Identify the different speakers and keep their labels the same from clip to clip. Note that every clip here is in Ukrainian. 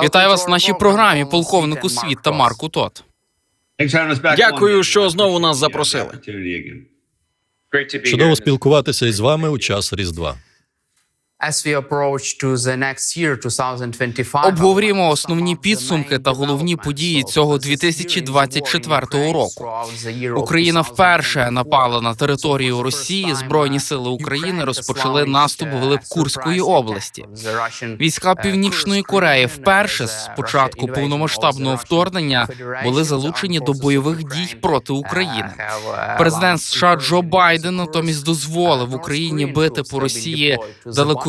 Speaker 1: Вітаю вас в нашій програмі, полковнику світ та Марку Тот.
Speaker 2: Дякую, що знову нас запросили.
Speaker 3: Чудово спілкуватися із вами у час Різдва.
Speaker 1: Обговорюємо основні підсумки та головні події цього 2024 року. Україна вперше напала на територію Росії. Збройні сили України розпочали наступ глиб Курської області. Війська Північної Кореї вперше з початку повномасштабного вторгнення були залучені до бойових дій проти України. Президент США Джо Байден натомість дозволив Україні бити по Росії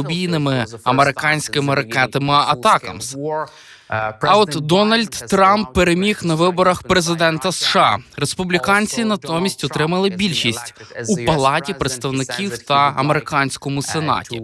Speaker 1: далекобійними американськими ракетами Атакамс. А от Дональд Трамп переміг на виборах президента США. Республіканці натомість отримали більшість у палаті представників та американському сенаті.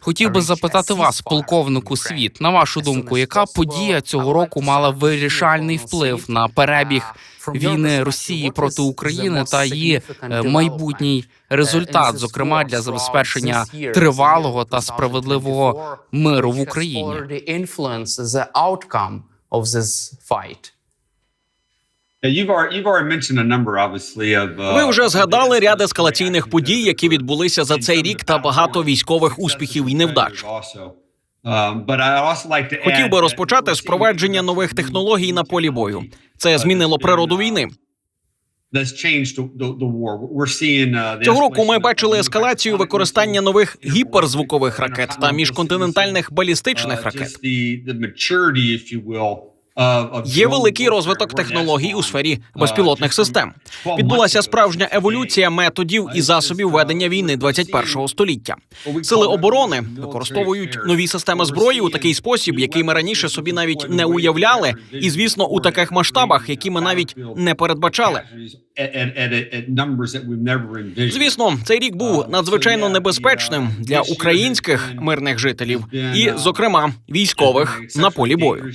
Speaker 1: Хотів би запитати вас, полковнику світ, на вашу думку, яка подія цього року мала вирішальний вплив на перебіг війни Росії проти України та її е, майбутній результат, зокрема для забезпечення тривалого та справедливого миру в Україні?
Speaker 2: Ви вже згадали ряд ескалаційних подій, які відбулися за цей рік, та багато військових успіхів і невдач. Хотів би розпочати з провадження нових технологій на полі бою. Це змінило природу війни. Цього року ми бачили ескалацію використання нових гіперзвукових ракет та міжконтинентальних балістичних ракет. Є великий розвиток технологій у сфері безпілотних систем. Відбулася справжня еволюція методів і засобів ведення війни 21-го століття. Сили оборони використовують нові системи зброї у такий спосіб, який ми раніше собі навіть не уявляли, і звісно, у таких масштабах, які ми навіть не передбачали. Звісно, цей рік був надзвичайно небезпечним для українських мирних жителів, і, зокрема, військових на полі бою.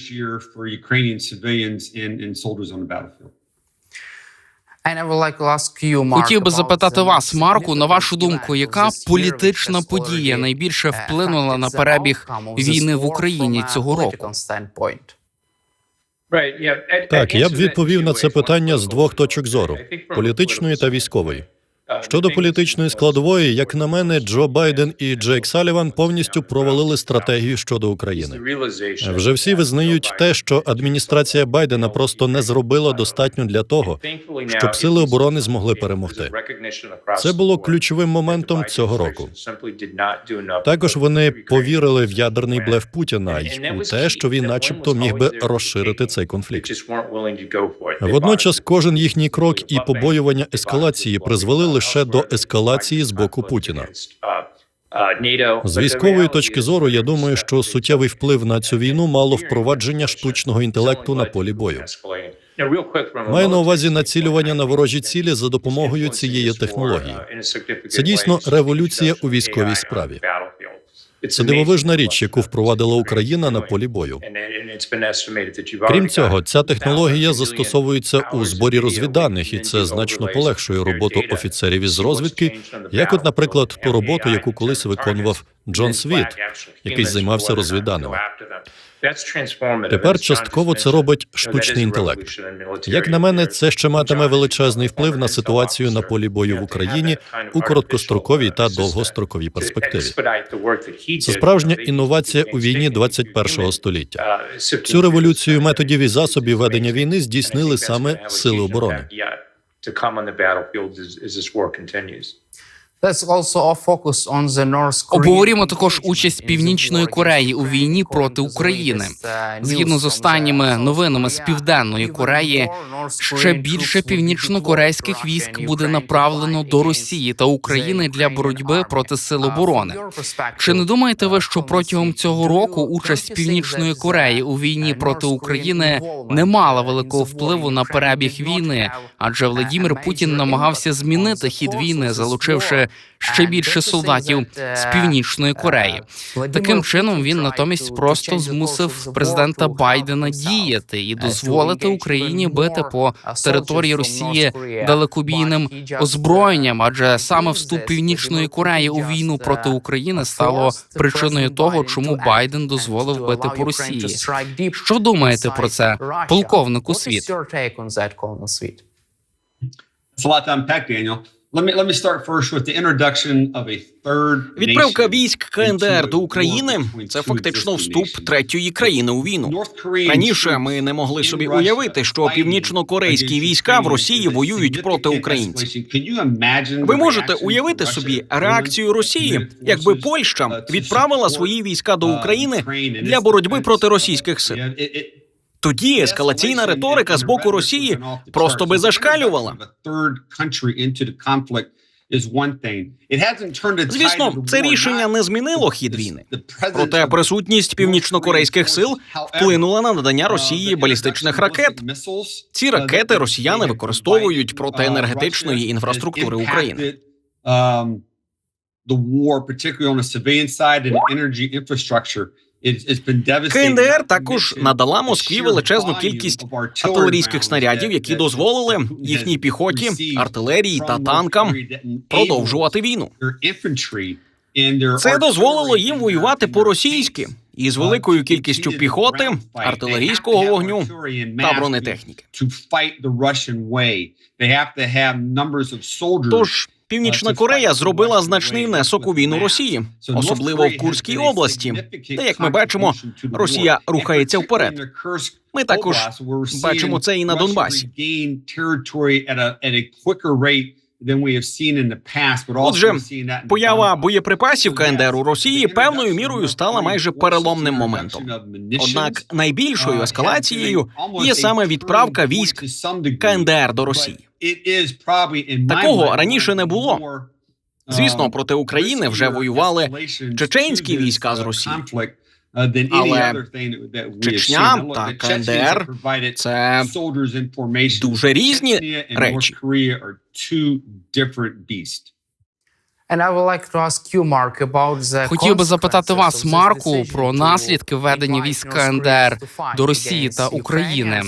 Speaker 1: Хотів би запитати вас, Марку, на вашу думку, яка політична подія найбільше вплинула на перебіг війни в Україні цього року?
Speaker 3: Так, я б відповів на це питання з двох точок зору: політичної та військової. Щодо політичної складової, як на мене, Джо Байден і Джейк Саліван повністю провалили стратегію щодо України. Вже всі визнають те, що адміністрація Байдена просто не зробила достатньо для того, щоб сили оборони змогли перемогти. Це було ключовим моментом цього року. Також вони повірили в ядерний блеф Путіна й у те, що він, начебто, міг би розширити цей конфлікт. Водночас, кожен їхній крок і побоювання ескалації призвели лише до ескалації з боку Путіна. З військової точки зору, я думаю, що суттєвий вплив на цю війну мало впровадження штучного інтелекту на полі бою. Маю на увазі націлювання на ворожі цілі за допомогою цієї технології. Це дійсно революція у військовій справі. Це дивовижна річ, яку впровадила Україна на полі бою. Крім цього, ця технологія застосовується у зборі розвідданих, і це значно полегшує роботу офіцерів із розвідки, як, от, наприклад, ту роботу, яку колись виконував Джон Світ, який займався розвідданими. Тепер частково це робить штучний інтелект. Як на мене, це ще матиме величезний вплив на ситуацію на полі бою в Україні у короткостроковій та довгостроковій перспективі. Це справжня інновація у війні 21-го століття. Цю революцію методів і засобів ведення війни здійснили саме сили оборони.
Speaker 1: Обговоримо також участь Північної Кореї у війні проти України. Згідно з останніми новинами з південної Кореї, ще більше північнокорейських військ буде направлено до Росії та України для боротьби проти сил оборони. Чи не думаєте ви, що протягом цього року участь Північної Кореї у війні проти України не мала великого впливу на перебіг війни? Адже Владімір Путін намагався змінити хід війни, залучивши ще більше солдатів з північної Кореї. Таким чином він натомість просто змусив президента Байдена діяти і дозволити Україні бити по території Росії далекобійним озброєнням, адже саме вступ північної Кореї у війну проти України стало причиною того, чому Байден дозволив бити по Росії. Що думаєте про це, полковнику світ?
Speaker 4: It's a lot to unpack, Daniel. Let me let me start first with the introduction of a third
Speaker 2: Відправка військ КНДР до України це фактично вступ третьої країни у війну. Раніше ми не могли собі уявити, що північно-корейські війська в Росії воюють проти українців. Ви можете уявити собі реакцію Росії, якби
Speaker 4: uh,
Speaker 2: Польща відправила свої війська до
Speaker 4: uh,
Speaker 2: України для боротьби проти російських сил. Тоді ескалаційна риторика з боку Росії просто би зашкалювала. Звісно, це рішення не змінило хід війни. Проте присутність північнокорейських сил вплинула на надання Росії балістичних ракет. Ці ракети росіяни використовують проти енергетичної інфраструктури України.
Speaker 4: КНДР також надала Москві величезну кількість артилерійських снарядів, які дозволили їхній піхоті, артилерії та танкам
Speaker 2: продовжувати війну.
Speaker 4: Це дозволило їм воювати по-російськи
Speaker 2: із великою кількістю піхоти, артилерійського вогню та бронетехніки. Тож Північна Корея зробила значний внесок у війну Росії, особливо в Курській області, Та як ми бачимо, Росія рухається вперед. Ми також бачимо це і на Донбасі.
Speaker 4: Отже,
Speaker 2: Поява боєприпасів КНДР у Росії певною мірою стала майже переломним моментом. Однак найбільшою ескалацією є саме відправка військ КНДР до Росії.
Speaker 4: Такого раніше не було.
Speaker 2: Звісно, проти України вже воювали чеченські війська з Росії. Але Чечня та КНДР – це дуже різні речі.
Speaker 1: Хотів би запитати вас, Марку, про наслідки введення військ КНДР до Росії та України.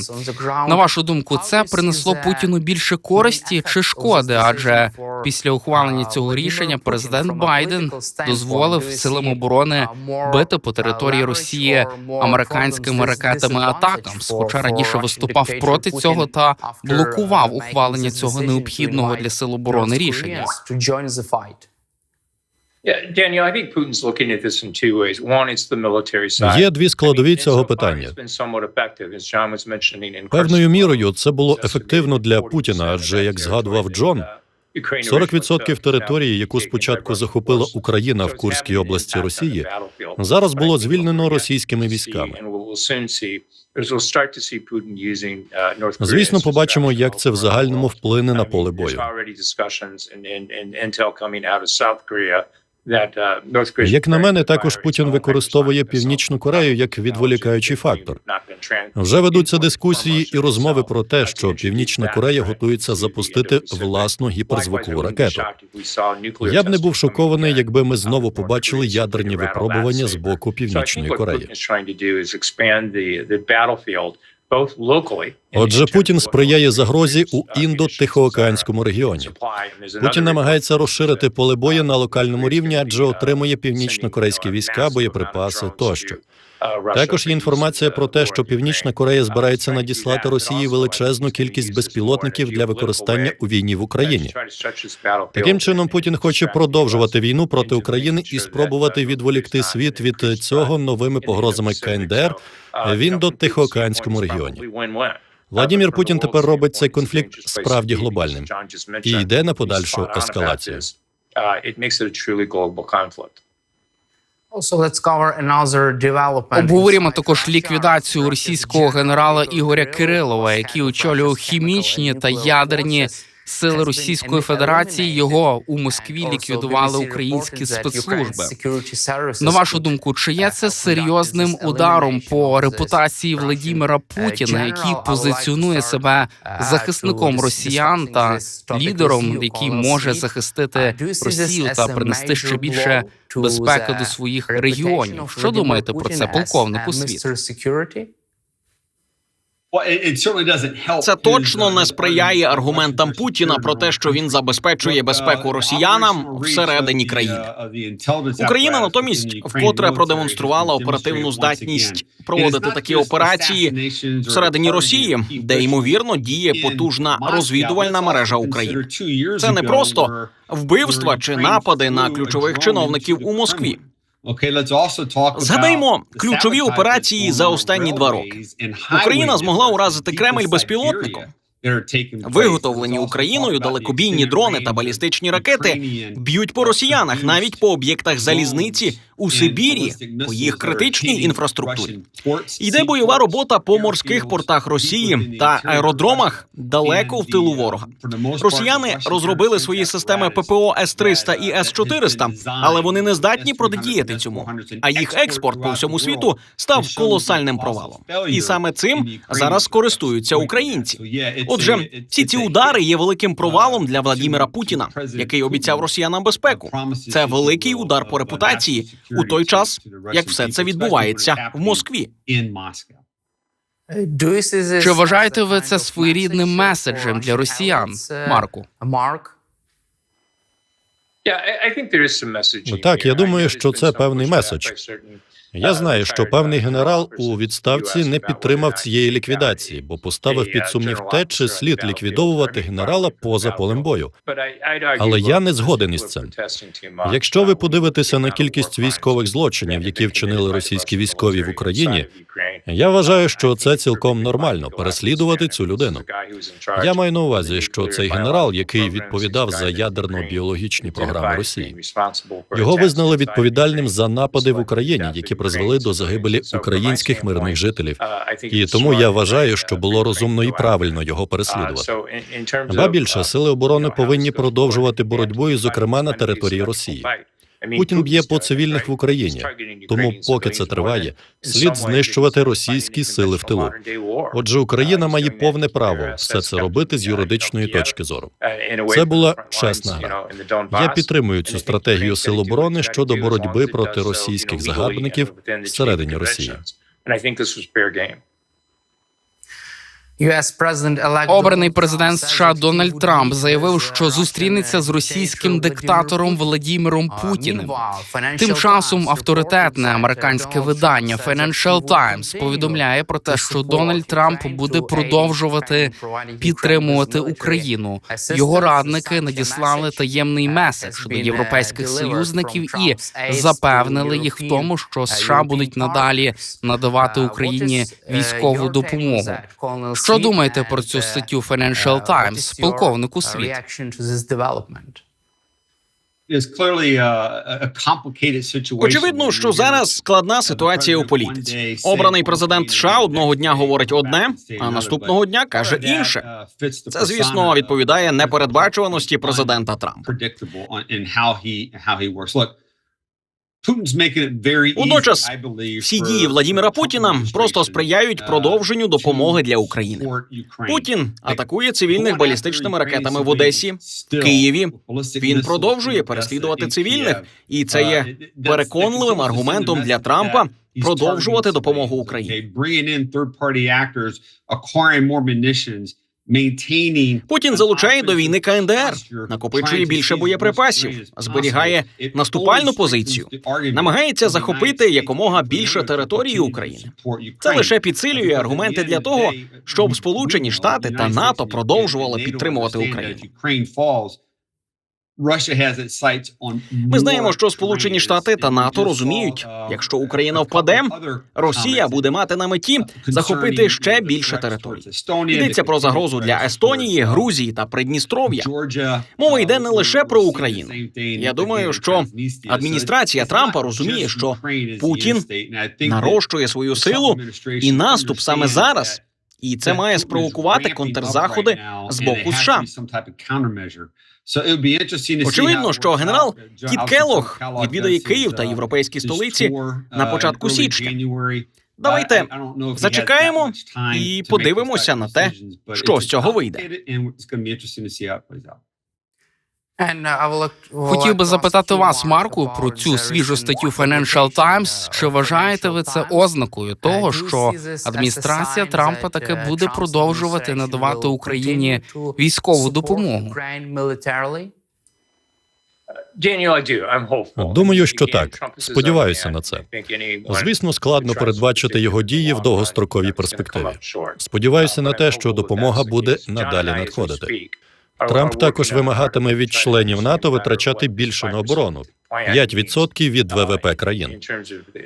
Speaker 1: На вашу думку, це принесло Путіну більше користі чи шкоди? Адже після ухвалення цього рішення президент Байден дозволив силам оборони бити по території Росії американськими ракетами атакамс, хоча раніше виступав проти цього та блокував ухвалення цього необхідного для сил оборони рішення.
Speaker 3: Є дві складові цього питання. Певною мірою це було ефективно для Путіна, адже як згадував Джон, 40% території, яку спочатку захопила Україна в Курській області Росії, зараз було звільнено російськими військами.
Speaker 5: Звісно, побачимо, як це в загальному вплине на поле
Speaker 3: бою. Як на мене, також Путін використовує Північну Корею як відволікаючий фактор. Вже ведуться дискусії і розмови про те, що Північна Корея готується запустити власну гіперзвукову ракету. Я б не був шокований, якби ми знову побачили ядерні випробування з боку Північної Кореї. Отже, Путін сприяє загрозі у індо-тихоокеанському регіоні. Путін намагається розширити поле бою на локальному рівні, адже отримує північно-корейські війська, боєприпаси тощо. Також є інформація про те, що Північна Корея збирається надіслати Росії величезну кількість безпілотників для використання у війні в Україні. Таким чином, Путін хоче продовжувати війну проти України і спробувати відволікти світ від цього новими погрозами КНДР в індо-тихоокеанському регіоні. Владімір Путін тепер робить цей конфлікт справді глобальним і йде на подальшу ескалацію.
Speaker 1: Обговоримо також ліквідацію російського генерала Ігоря Кирилова, який очолював хімічні та ядерні сили Російської Федерації його у Москві ліквідували українські спецслужби. На вашу думку, чи є це серйозним ударом по репутації Владімира Путіна, який позиціонує себе захисником росіян та лідером, який може захистити Росію та принести ще більше безпеки до своїх регіонів? Що думаєте про це, полковнику світ?
Speaker 2: Це точно не сприяє аргументам Путіна про те, що він забезпечує безпеку росіянам всередині країни. Україна натомість вкотре продемонструвала оперативну здатність проводити такі операції всередині Росії, де ймовірно діє потужна розвідувальна мережа України. Це не просто вбивства чи напади на ключових чиновників у Москві.
Speaker 4: Згадаймо ключові операції за останні два роки. Україна змогла уразити Кремль безпілотником.
Speaker 2: Виготовлені Україною далекобійні дрони та балістичні ракети б'ють по росіянах, навіть по об'єктах залізниці у Сибірі, по їх критичній інфраструктурі. Йде бойова робота по морських портах Росії та аеродромах далеко в тилу ворога. Росіяни розробили свої системи ППО С-300 і С-400, але вони не здатні протидіяти цьому. А їх експорт по всьому світу став колосальним провалом. І саме цим зараз користуються українці. Отже, всі ці удари є великим провалом для Владіміра Путіна, який обіцяв росіянам безпеку. Це великий удар по репутації у той час, як все це відбувається в Москві.
Speaker 1: Чи вважаєте ви це своєрідним меседжем для росіян, Марку?
Speaker 5: Марк? Ну, Так, я думаю, що це певний меседж. Я знаю, що певний генерал у відставці не підтримав цієї ліквідації, бо поставив під сумнів те, чи слід ліквідовувати генерала поза полем бою.
Speaker 3: Але я не згоден із цим.
Speaker 5: Якщо ви подивитеся на кількість військових злочинів, які вчинили російські військові в Україні, я вважаю, що це цілком нормально переслідувати цю людину. Я маю на увазі, що цей генерал, який відповідав за ядерно-біологічні програми Росії, його визнали відповідальним за напади в Україні, які призвели до загибелі українських мирних жителів. І тому я вважаю, що було розумно і правильно його переслідувати. Ба більше сили оборони повинні продовжувати боротьбу, і, зокрема, на території Росії. Путін б'є по цивільних в Україні, тому поки це триває, слід знищувати російські сили в тилу. Отже, Україна має повне право все це робити з юридичної точки зору. Це була чесна гра.
Speaker 3: Я підтримую цю стратегію сил оборони щодо боротьби проти російських загарбників всередині Росії.
Speaker 1: Обраний президент США Дональд Трамп заявив, що зустрінеться з російським диктатором Володимиром Путіним. Тим часом авторитетне американське видання Financial Times повідомляє про те, що Дональд Трамп буде продовжувати підтримувати Україну. Його радники надіслали таємний меседж до європейських союзників і запевнили їх в тому, що США будуть надалі надавати Україні військову допомогу. Що думаєте про цю статтю Financial Times, полковнику світ?
Speaker 2: Очевидно, що зараз складна ситуація у політиці. Обраний президент США одного дня говорить одне, а наступного дня каже інше. Це, звісно, відповідає непередбачуваності президента Трампа.
Speaker 4: Водночас,
Speaker 2: Всі дії Владіміра Путіна просто сприяють продовженню допомоги для України. Путін атакує цивільних балістичними ракетами в Одесі, Києві. Він продовжує переслідувати цивільних, і це є переконливим аргументом для Трампа продовжувати допомогу Україні. Путін залучає до війни КНДР, накопичує більше боєприпасів, зберігає наступальну позицію, намагається захопити якомога більше території України. Це лише підсилює аргументи для того, щоб Сполучені Штати та НАТО продовжували підтримувати Україну.
Speaker 4: Ми знаємо, що Сполучені Штати та НАТО розуміють, якщо Україна впаде, Росія буде мати на меті захопити ще більше територій. Йдеться про загрозу для Естонії, Грузії та Придністров'я.
Speaker 2: Мова йде не лише про Україну. Я думаю, що адміністрація Трампа розуміє, що Путін нарощує свою силу, і наступ саме зараз і це має спровокувати контрзаходи з боку США. Очевидно, що генерал Кіт Келлог відвідає Київ та європейські столиці на початку січня. Давайте зачекаємо і подивимося на те, що з цього вийде.
Speaker 1: Хотів би запитати вас, Марку, про цю свіжу статтю Financial Times. Чи вважаєте ви це ознакою того, що адміністрація Трампа таки буде продовжувати надавати Україні військову допомогу?
Speaker 3: Думаю, що так. Сподіваюся на це. Звісно, складно передбачити його дії в довгостроковій перспективі. Сподіваюся на те, що допомога буде надалі надходити. Трамп також вимагатиме від членів НАТО витрачати більше на оборону 5% від ВВП країн.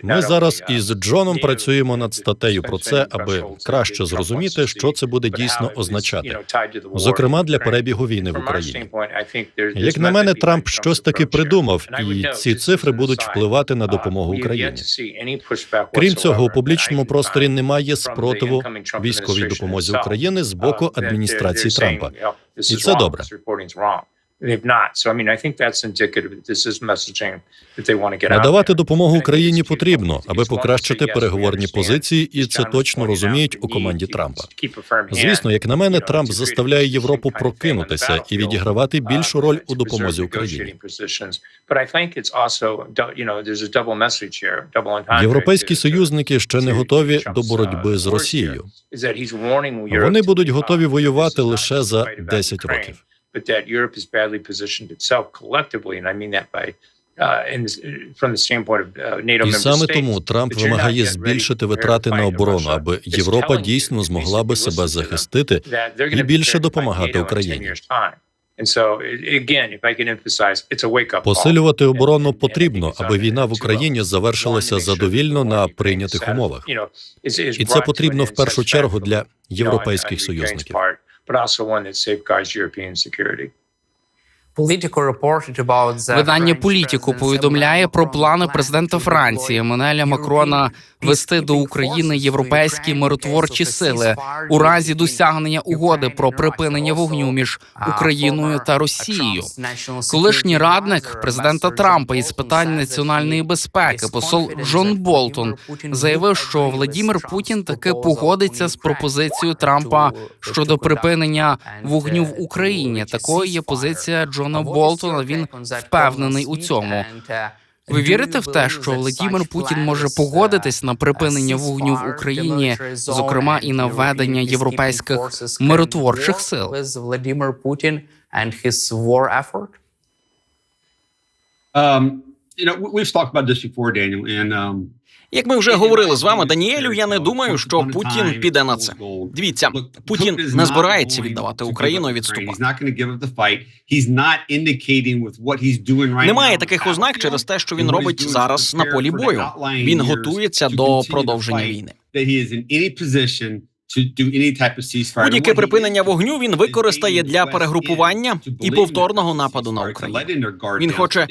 Speaker 3: Ми зараз із Джоном працюємо над статтею про це, аби краще зрозуміти, що це буде дійсно означати, зокрема для перебігу війни в Україні. Як на мене, Трамп щось таки придумав, і ці цифри будуть впливати на допомогу Україні. Крім цього, у публічному просторі немає спротиву військовій допомозі України з боку адміністрації Трампа.
Speaker 6: І це добре.
Speaker 3: Надавати допомогу Україні потрібно, аби покращити переговорні позиції, і це точно розуміють у команді Трампа. Звісно, як на мене, Трамп заставляє Європу прокинутися і відігравати більшу роль у допомозі Україні. Європейські союзники ще не готові до боротьби з Росією. Вони будуть готові воювати лише за 10 років.
Speaker 6: But that Europe has badly positioned itself collectively, and I mean that by uh, uh,
Speaker 3: І саме тому Трамп вимагає збільшити витрати на оборону, аби Європа дійсно змогла би себе захистити і більше допомагати
Speaker 6: NATO in 10
Speaker 3: Україні. Посилювати оборону потрібно, аби війна в Україні завершилася задовільно на прийнятих
Speaker 6: is
Speaker 3: умовах.
Speaker 6: is- is
Speaker 3: І це потрібно в першу чергу для європейських союзників.
Speaker 6: But also one that safeguards European security.
Speaker 1: Видання політику повідомляє про плани президента Франції Еммануеля Макрона вести до України європейські миротворчі сили у разі досягнення угоди про припинення вогню між Україною та Росією. Колишній радник президента Трампа із питань національної безпеки, посол Джон Болтон, заявив, що Владімір Путін таки погодиться з пропозицією Трампа щодо припинення вогню в Україні. Такою є позиція Джона Болтона. Він впевнений у цьому. Ви вірите в те, що Володимир Путін може погодитись на припинення вогню в Україні, зокрема і на введення європейських миротворчих сил?
Speaker 7: Um, you know, we- we've talked about this before, Daniel, and um,
Speaker 2: Як ми вже говорили з вами, Даніелю, я не думаю, що Путін піде на це. Дивіться, Путін не збирається віддавати Україну і відступати. Немає таких ознак через те, що він робить зараз на полі бою. Він готується до продовження війни. Будь-яке припинення вогню він використає для перегрупування і повторного нападу на Україну. Він хоче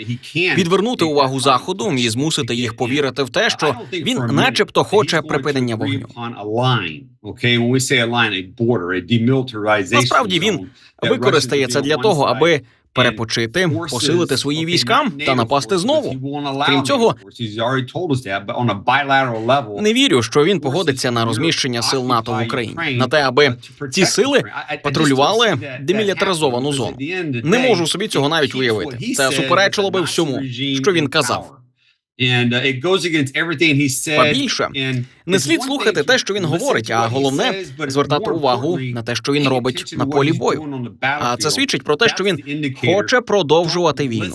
Speaker 2: відвернути увагу заходу і змусити їх повірити в те, що він, начебто, хоче припинення вогню. Насправді він використає це для того, аби перепочити, посилити свої війська та напасти знову. Крім цього, не вірю, що він погодиться на розміщення сил НАТО в Україні на те, аби ці сили патрулювали демілітаризовану зону. Не можу собі цього навіть уявити. Це суперечило би всьому, що він казав. Па більше, не слід слухати те, що він говорить, а головне звертати увагу на те, що він робить на полі бою. А це свідчить про те, що він хоче продовжувати війну.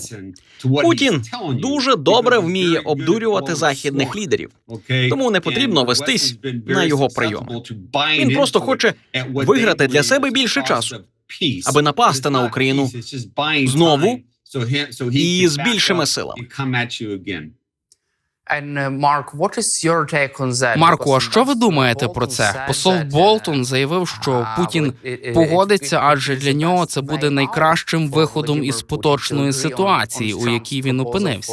Speaker 2: Путін дуже добре вміє обдурювати західних лідерів, тому не потрібно вестись на його прийоми. Він просто хоче виграти для себе більше часу, аби напасти на Україну знову і з більшими силами.
Speaker 1: Марко, а що ви думаєте про це? Посол Болтон заявив, що Путін погодиться, адже для нього це буде найкращим виходом із поточної ситуації, у якій він опинився.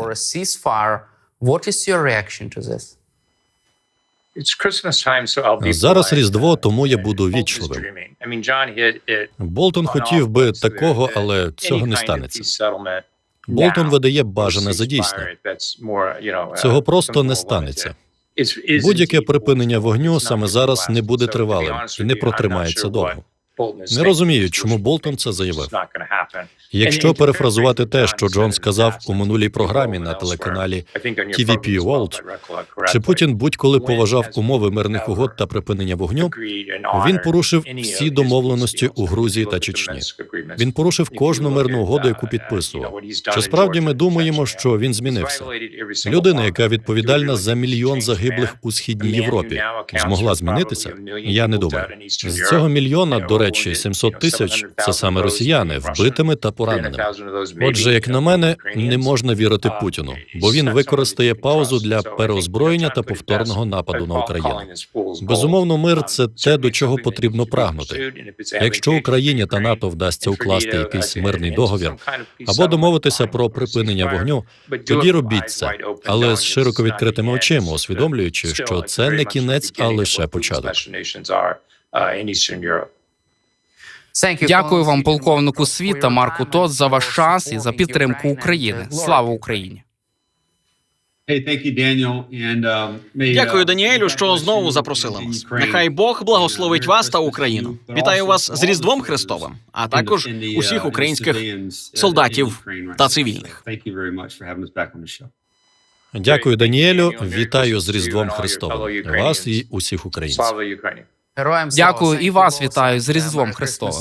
Speaker 3: Зараз. Різдво, тому я
Speaker 6: Uh,
Speaker 3: буду вічливим. Болтон хотів би такого, але цього не станеться. Болтон видає бажане за дійсне.
Speaker 6: uh,
Speaker 3: Цього просто не станеться. Будь-яке припинення вогню саме зараз не буде тривалим і не протримається довго. Не розумію, чому Болтон це заявив. Якщо перефразувати те, що Джон сказав у минулій програмі на телеканалі TVP World, чи Путін будь-коли поважав умови мирних угод та припинення вогню, він порушив всі домовленості у Грузії та Чечні. Він порушив кожну мирну угоду, яку підписував. Чи справді ми думаємо, що він змінився? Людина, яка відповідальна за мільйон загиблих у східній Європі, змогла змінитися? Я не думаю. З цього мільйона, до речі, 700 тисяч це саме росіяни, вбитими та пораненими. Отже, як на мене, не можна вірити Путіну, бо він використає паузу для переозброєння та повторного нападу на Україну. Безумовно, мир це те, до чого потрібно прагнути. Якщо Україні та НАТО вдасться укласти якийсь мирний договір або домовитися про припинення вогню, тоді робіть це, але з широко відкритими очима, усвідомлюючи, що це не кінець, а лише початок.
Speaker 1: Дякую вам, полковнику світ та Марку Тот, за ваш час і за підтримку України. Слава Україні!
Speaker 7: May, uh,
Speaker 2: Дякую, Даніелю, що знову запросили нас. Нехай Бог благословить вас та Україну. Вітаю вас з Різдвом Христовим, а також усіх українських солдатів та цивільних.
Speaker 3: Дякую, Даніелю. Вітаю з Різдвом Христовим. Вас і усіх українців.
Speaker 6: Слава Україні!
Speaker 1: Дякую і вас вітаю з Різдвом.
Speaker 8: Христовим.